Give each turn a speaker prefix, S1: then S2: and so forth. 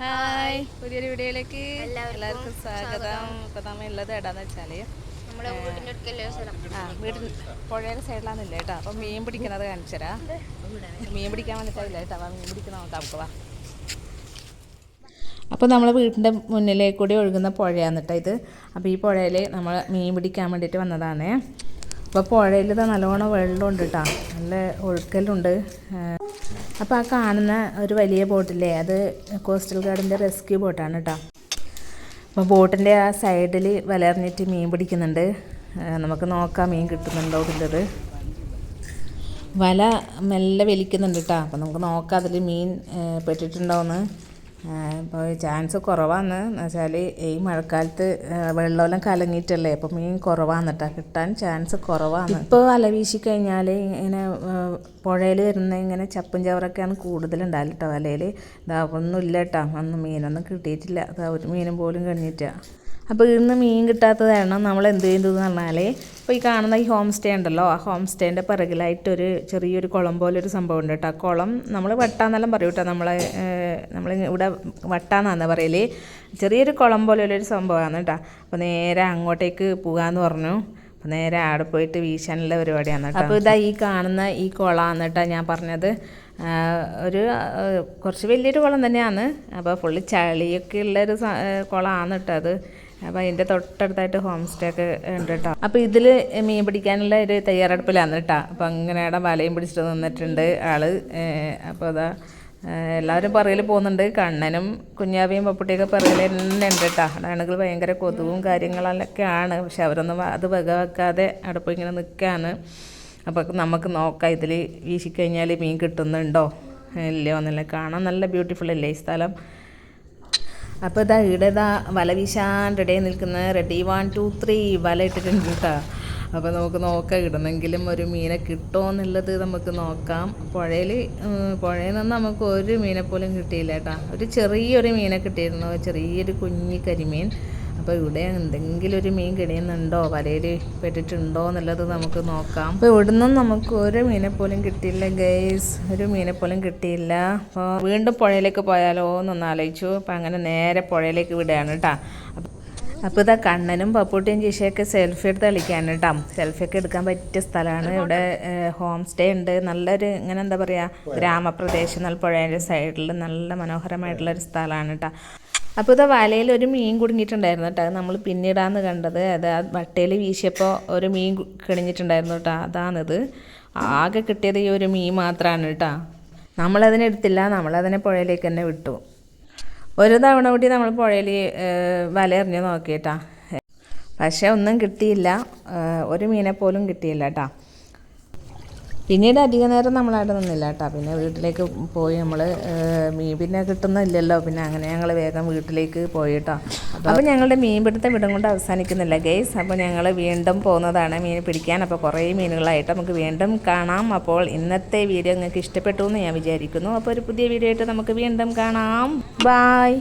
S1: Hi. പുതിയൊരു വീഡിയോയിലേക്ക് എല്ലാവർക്കും സ്വാഗതം. ഇപ്പൊ നമ്മൾ ഉള്ളത് എടാന്ന് വെച്ചാൽ
S2: നമ്മുടെ
S1: ആ വീട്ടിൽ പുഴയുടെ സൈഡിലാന്നില്ല കേട്ടോ. അപ്പൊ മീൻ പിടിക്കുന്നത് കാണിച്ചരാ മീൻ പിടിക്കാൻ വന്നിട്ടില്ല കേട്ടോ. മീൻ പിടിക്കുന്ന നോക്കാം. നമുക്ക് വാ. അപ്പോൾ നമ്മളെ വീടിന്റെ മുന്നിലേക്ക് കൂടി ഒഴുകുന്ന പുഴയാണ് കേട്ടോ ഇത്. അപ്പോൾ ഈ പുഴയിൽ നമ്മൾ മീൻ പിടിക്കാൻ വേണ്ടിയിട്ട് വന്നതാണ്. അപ്പോൾ പുഴയിൽ ഇത് നല്ലോണം വെള്ളമുണ്ട് കേട്ടോ നല്ല ഒഴുക്കലുണ്ട്. അപ്പോൾ ആ കാണുന്ന ഒരു വലിയ ബോട്ടില്ലേ അത് കോസ്റ്റൽ ഗാർഡിന്റെ റെസ്ക്യൂ ബോട്ടാണ് കേട്ടോ അപ്പോൾ ബോട്ടിന്റെ ആ സൈഡിൽ വലറിഞ്ഞിട്ട് മീൻ പിടിക്കുന്നുണ്ട്. നമുക്ക് നോക്കാം മീൻ കിട്ടുന്നുണ്ടോ എന്നുള്ളത് വല മെല്ലെ വലിക്കുന്നുണ്ട് കേട്ടോ അപ്പോൾ നമുക്ക് നോക്കാം അതിൽ മീൻ പെട്ടിട്ടുണ്ടോ പെട്ടിട്ടുണ്ടോയെന്ന് ഇപ്പോൾ ചാൻസ് കുറവാണ് എന്ന് വെച്ചാൽ ഈ മഴക്കാലത്ത് വെള്ളമെല്ലാം കലങ്ങിയിട്ടല്ലേ? അപ്പോൾ മീൻ കുറവാണ് കേട്ടോ കിട്ടാൻ ചാൻസ് കുറവാണ് ഇപ്പോൾ വല വീശി കഴിഞ്ഞാൽ ഇങ്ങനെ പുഴയിൽ വരുന്ന ഇങ്ങനെ ചപ്പും ചവറൊക്കെയാണ് കൂടുതലുണ്ടാവില്ല കേട്ടോ വലയിൽ ഇതാ ഒന്നും ഇല്ല കേട്ടോ ഒന്നും മീനൊന്നും കിട്ടിയിട്ടില്ല. ഒരു മീനും പോലും കഴിഞ്ഞിട്ടാ. അപ്പോൾ ഇന്ന് മീൻ കിട്ടാത്തത് കാരണം നമ്മൾ എന്ത് ചെയ്തതെന്ന് പറഞ്ഞാൽ ഇപ്പോൾ ഈ കാണുന്ന ഈ ഹോം സ്റ്റേ ഉണ്ടല്ലോ ആ ഹോം സ്റ്റേന്റെ പിറകിലായിട്ടൊരു ചെറിയൊരു കുളം പോലെ ഒരു സംഭവം ഉണ്ട് കേട്ടോ. ആ കുളം നമ്മൾ വട്ടാന്നെല്ലാം പറയും കേട്ടോ. നമ്മളെ നമ്മൾ ഇവിടെ വട്ടാന്നാണ് പറയൽ. ചെറിയൊരു കുളം പോലെ ഒരു സംഭവമാണ് കേട്ടോ. അപ്പോൾ നേരെ അങ്ങോട്ടേക്ക് പോകാമെന്ന് പറഞ്ഞു. അപ്പോൾ നേരെ അവിടെ പോയിട്ട് വീശാനുള്ള പരിപാടിയാണ് കേട്ടോ. അപ്പോൾ ഇതാ ഈ കാണുന്ന ഈ കുളമാണ് കേട്ടോ ഞാൻ പറഞ്ഞത്. ഒരു കുറച്ച് വലിയൊരു കുളം തന്നെയാണ്. അപ്പോൾ ഫുള്ള് ചളിയൊക്കെ ഉള്ളൊരു കുളമാണ് കേട്ടോ അത്. അപ്പോൾ അതിന്റെ തൊട്ടടുത്തായിട്ട് ഹോം സ്റ്റേ ഒക്കെ ഉണ്ട് കേട്ടോ അപ്പോൾ ഇതിൽ മീൻ പിടിക്കാനുള്ള ഒരു തയ്യാറെടുപ്പിലാണ് കേട്ടോ അപ്പോൾ അങ്ങനെ അവിടെ വലയും പിടിച്ചിട്ട് നിന്നിട്ടുണ്ട് ആൾ. അപ്പോൾ അതാ എല്ലാവരും പറയിൽ പോകുന്നുണ്ട്. കണ്ണനും കുഞ്ഞാവിയും പപ്പുട്ടിയൊക്കെ പറയിൽ തന്നെ ഉണ്ട് കേട്ടോ അതാണെങ്കിൽ ഭയങ്കര കൊതുവും കാര്യങ്ങളൊക്കെയാണ് പക്ഷെ അവരൊന്നും അത് വക വെക്കാതെ അവിടെ ഇങ്ങനെ നിൽക്കുകയാണ് അപ്പോൾ നമുക്ക് നോക്കാം ഇതിൽ വീശിക്കഴിഞ്ഞാൽ മീൻ കിട്ടുന്നുണ്ടോ? ഇല്ലയോ എന്നല്ല കാണാൻ നല്ല ബ്യൂട്ടിഫുൾ അല്ലേ ഈ സ്ഥലം? അപ്പോൾ ഇതാ ഇവിടെ ഇതാ വല വീശാൻ റെഡി നിൽക്കുന്ന റെഡി വൺ ടു ത്രീ വല ഇട്ടിട്ടുണ്ട് കേട്ടോ. അപ്പോൾ നമുക്ക് നോക്കാം ഇടണമെങ്കിലും ഒരു മീനെ കിട്ടുമോ എന്നുള്ളത് നമുക്ക് നോക്കാം. പുഴയിൽ പുഴയിൽ നിന്ന് നമുക്ക് ഒരു മീനെ പോലും കിട്ടിയില്ല കേട്ടോ. ഒരു ചെറിയൊരു മീനെ കിട്ടിയിരുന്നു ചെറിയൊരു കുഞ്ഞി കരിമീൻ. അപ്പോൾ ഇവിടെ എന്തെങ്കിലും ഒരു മീൻ കിടയുന്നുണ്ടോ വലയിൽ പെട്ടിട്ടുണ്ടോ എന്നുള്ളത് നമുക്ക് നോക്കാം. അപ്പോൾ ഇവിടുന്നും നമുക്ക് ഒരു മീനെ കിട്ടിയില്ല ഗൈസ് ഒരു മീനെ കിട്ടിയില്ല. അപ്പോൾ വീണ്ടും പുഴയിലേക്ക് പോയാലോ എന്നൊന്ന് ആലോചിച്ചു. അപ്പോൾ അങ്ങനെ നേരെ പുഴയിലേക്ക് വിടുകയാണ് കേട്ടോ അപ്പോൾ ഇതാ കണ്ണനും പപ്പൂട്ടിയും ജിഷയൊക്കെ സെൽഫി എടുത്ത് കളിക്കാണ് കേട്ടോ സെൽഫി ഒക്കെ എടുക്കാൻ പറ്റിയ സ്ഥലമാണ്. ഇവിടെ ഹോം സ്റ്റേ ഉണ്ട്. നല്ലൊരു ഇങ്ങനെ എന്താ പറയുക ഗ്രാമപ്രദേശം നല്ല പുഴയുടെ സൈഡിൽ നല്ല മനോഹരമായിട്ടുള്ള ഒരു സ്ഥലമാണ് കേട്ടോ അപ്പോൾ ഇത് വലയിൽ ഒരു മീൻ കുടുങ്ങിയിട്ടുണ്ടായിരുന്നു കേട്ടോ. നമ്മൾ പിന്നീടാന്ന് കണ്ടത്. അത് വട്ടയിൽ വീശിയപ്പോൾ ഒരു മീൻ കിണിഞ്ഞിട്ടുണ്ടായിരുന്നു കേട്ടോ. അതാണിത്. ആകെ കിട്ടിയത് ഈ ഒരു മീൻ മാത്രമാണ് കേട്ടോ. നമ്മളതിനെ എടുത്തില്ല. നമ്മളതിനെ പുഴയിലേക്ക് തന്നെ വിട്ടു. ഒരു തവണ കൂടി നമ്മൾ പുഴയിൽ വല എറിഞ്ഞ് നോക്കിയിട്ടാ. പക്ഷേ ഒന്നും കിട്ടിയില്ല. ഒരു മീനെ പോലും കിട്ടിയില്ല കേട്ടാ. പിന്നീട് അധിക നേരം നമ്മളവിടെ നിന്നില്ല കേട്ടോ. പിന്നെ വീട്ടിലേക്ക് പോയി നമ്മൾ മീൻ പിന്നെ കിട്ടുന്നില്ലല്ലോ. പിന്നെ അങ്ങനെ ഞങ്ങൾ വേഗം വീട്ടിലേക്ക് പോയി കേട്ടോ അപ്പോൾ ഞങ്ങളുടെ മീൻ പിടുത്തം ഇടം കൊണ്ട് അവസാനിക്കുന്നില്ല ഗെയ്സ് അപ്പോൾ ഞങ്ങൾ വീണ്ടും പോകുന്നതാണ് മീൻ പിടിക്കാൻ. അപ്പോൾ കുറേ മീനുകളായിട്ട് നമുക്ക് വീണ്ടും കാണാം. അപ്പോൾ ഇന്നത്തെ വീഡിയോ നിങ്ങൾക്ക് ഇഷ്ടപ്പെട്ടു എന്ന് ഞാൻ വിചാരിക്കുന്നു. അപ്പോൾ ഒരു പുതിയ വീഡിയോ ആയിട്ട് നമുക്ക് വീണ്ടും കാണാം. ബായ്